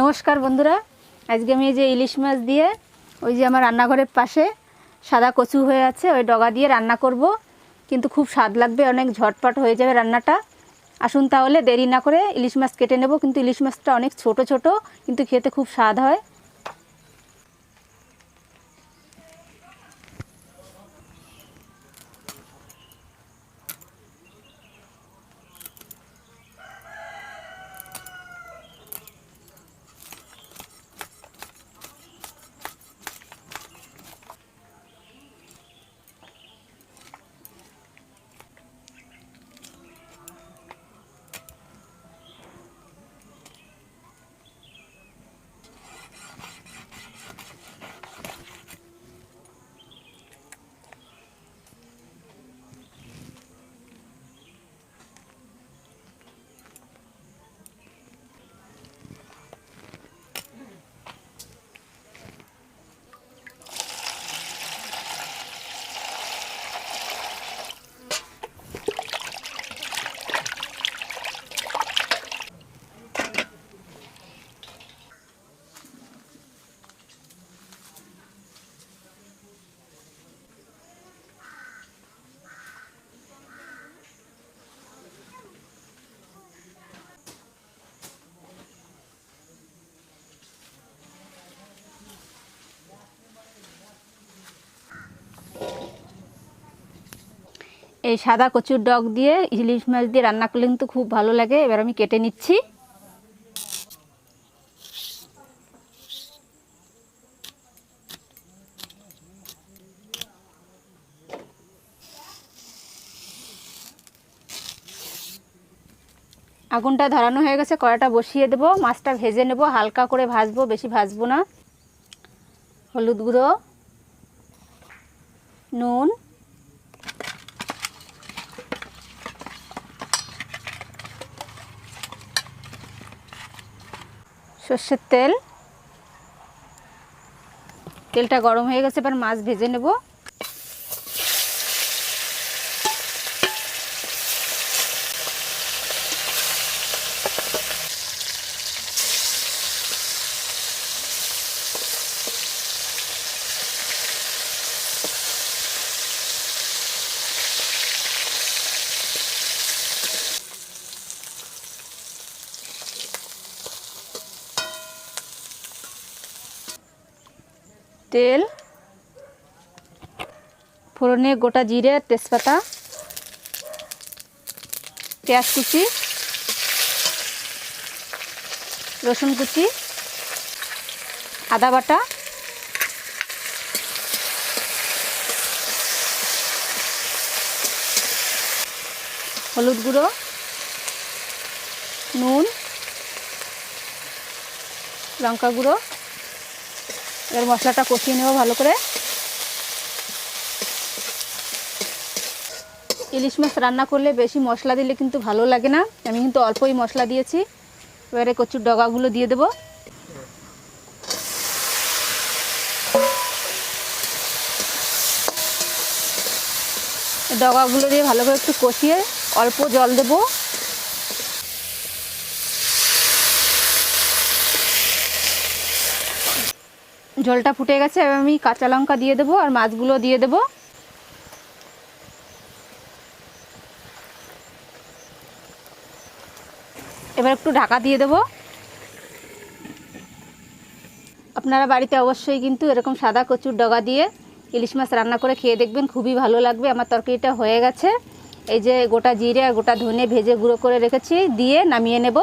নমস্কার বন্ধুরা। আজকে আমি এই যে ইলিশ মাছ দিয়ে ওই যে আমার রান্নাঘরের পাশে সাদা কচু হয়ে আছে, ওই ডগা দিয়ে রান্না করব। কিন্তু খুব স্বাদ লাগবে, অনেক ঝটপট হয়ে যাবে রান্নাটা। আসুন তাহলে দেরি না করে ইলিশ মাছ কেটে নেব, কিন্তু ইলিশ মাছটা অনেক ছোট ছোট, কিন্তু খেতে খুব স্বাদ হয়। এই সাদা কচুর ডগ দিয়ে ইলিশ মাছ দিয়ে রান্না করলে কিন্তু খুব ভালো লাগে। এবার আমি কেটে নিচ্ছি। আগুনটা ধরানো হয়ে গেছে, কড়াটা বসিয়ে দেবো, মাছটা ভেজে নেব, হালকা করে ভাজবো, বেশি ভাজবো না। হলুদ গুঁড়ো, নুন সর্ষের তেল। তেলটা গরম হয়ে গেছে এবার মাছ ভেজে নেব। তেল, ফোড়নে গোটা জিরে, তেজপাতা, পেঁয়াজ কুচি, রসুন কুচি, আদা বাটা, হলুদ গুঁড়ো, নুন, লঙ্কা গুঁড়ো এবার মশলাটা কষিয়ে নেব ভালো করে। ইলিশ মাছ রান্না করলে বেশি মশলা দিলে কিন্তু ভালো লাগে না। আমি কিন্তু অল্পই মশলা দিয়েছি। এবারে কচুর ডগাগুলো দিয়ে দেবো। ডগাগুলো দিয়ে ভালো করে একটু কষিয়ে অল্প জল দেবো। জলটা ফুটে গেছে, এবার আমি কাঁচা লঙ্কা দিয়ে দেবো আর মাছগুলো দিয়ে দেবো। এবার একটু ঢাকা দিয়ে দেবো। আপনারা বাড়িতে অবশ্যই কিন্তু এরকম সাদা কচুর ডগা দিয়ে ইলিশ মাছ রান্না করে খেয়ে দেখবেন, খুবই ভালো লাগবে। আমার তরকারিটা হয়ে গেছে। এই যে গোটা জিরে আর গোটা ধনে ভেজে গুঁড়ো করে রেখেছি, দিয়ে নামিয়ে নেব।